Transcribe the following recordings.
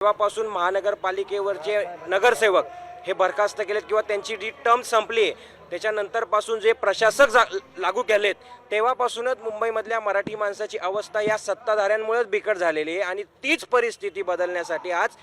तेव्हापासून महानगरपालिकेवरचे नगरसेवक हे बरखास्त केलेत किंवा त्यांची जी टर्म संपली आहे त्याच्यानंतरपासून जे प्रशासक जा लागू केलेत तेव्हापासूनच मुंबईमधल्या मराठी माणसाची अवस्था या सत्ताधाऱ्यांमुळेच बिकट झालेली आहे आणि तीच परिस्थिती बदलण्यासाठी आज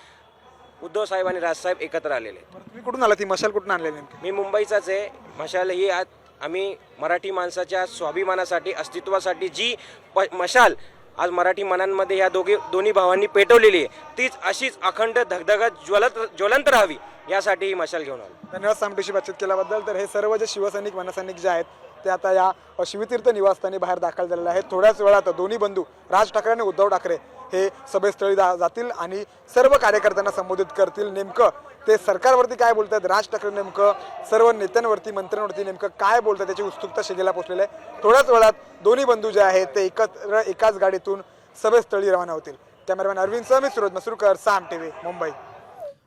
उद्धव साहेब आणि राजसाहेब एकत्र आलेले आहेत. तुम्ही कुठून आला ती मशाल कुठून आणलेली मी मुंबईचाच आहे. मशाल ही आज आम्ही मराठी माणसाच्या स्वाभिमानासाठी अस्तित्वासाठी जी प मशाल आज मराठी मनांमध्ये या दोघे दोन्ही भावांनी पेटवलेली आहे. तीच अशीच अखंड धगधगत ज्वलत ज्वलंत राहावी यासाठी ही मशाल घेऊन आलो. धन्यवाद सामटेशी बातचीत केल्याबद्दल. तर हे सर्व जे शिवसैनिक मनसैनिक जे आहेत ते आता या शिवतीर्थ निवासस्थानी बाहेर दाखल झालेले आहेत. थोड्याच वेळात दोन्ही बंधू राज ठाकरे आणि उद्धव ठाकरे हे सभेस्थळी जा जातील आणि सर्व कार्यकर्त्यांना संबोधित करतील. नेमकं ते सरकारवरती काय बोलतात राज ठाकरे नेमकं सर्व नेत्यांवरती मंत्र्यांवरती नेमकं काय बोलतात त्याची उत्सुकता शिगेला पोचलेली आहे. थोड्याच वेळात दोन्ही बंधू जे आहेत ते एकत्र एकाच गाडीतून सभेस्थळी रवाना होतील. कॅमेरामॅन अरविंद सह मी सुरज मसुरकर साम टीव्ही मुंबई.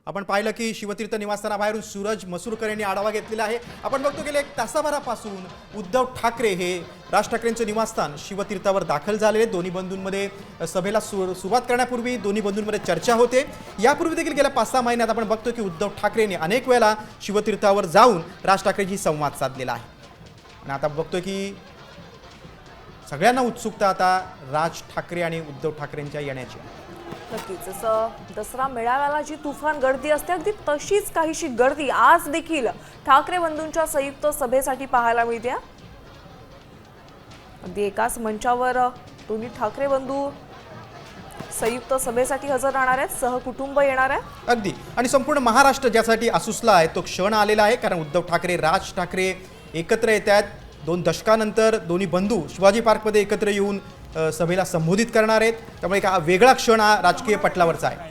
आपण पाहिलं की शिवतीर्थ निवासस्थानाबाहेरून सूरज मसूरकर यांनी आढावा घेतलेला आहे. आपण बघतो गेले एक तासाभरापासून उद्धव ठाकरे हे राज ठाकरेंचं निवासस्थान शिवतीर्थावर दाखल झालेले. दोन्ही बंधूंमध्ये सभेला सु सुरुवात करण्यापूर्वी दोन्ही बंधूंमध्ये चर्चा होते. यापूर्वी देखील गेल्या पाच सहा महिन्यात आपण बघतो की उद्धव ठाकरेंनी अनेक वेळा शिवतीर्थावर जाऊन राज ठाकरेंशी संवाद साधलेला आहे. आणि आता बघतो की सगळ्यांना उत्सुकता आता राज ठाकरे आणि उद्धव ठाकरेंच्या येण्याची. नक्कीच. जसं दसरा मेळाव्याला जी तुफान गर्दी असते अगदी तशीच काहीशी गर्दी आज देखील ठाकरे बंधूंच्या संयुक्त सभेसाठी पाहायला मिळते. अगदी एकाच मंचावर दोन्ही ठाकरे बंधू संयुक्त सभेसाठी हजर राहणार आहेत सहकुटुंब येणार आहे. अगदी. आणि संपूर्ण महाराष्ट्र ज्यासाठी असुसला आहे तो क्षण आलेला आहे कारण उद्धव ठाकरे राज ठाकरे एकत्र येत आहेत. दोन दशकानंतर दोन्ही बंधू शिवाजी पार्कमध्ये एकत्र येऊन सभेला संबोधित करणार आहेत. त्यामुळे एक हा वेगळा क्षण हा राजकीय पटलावरचा आहे.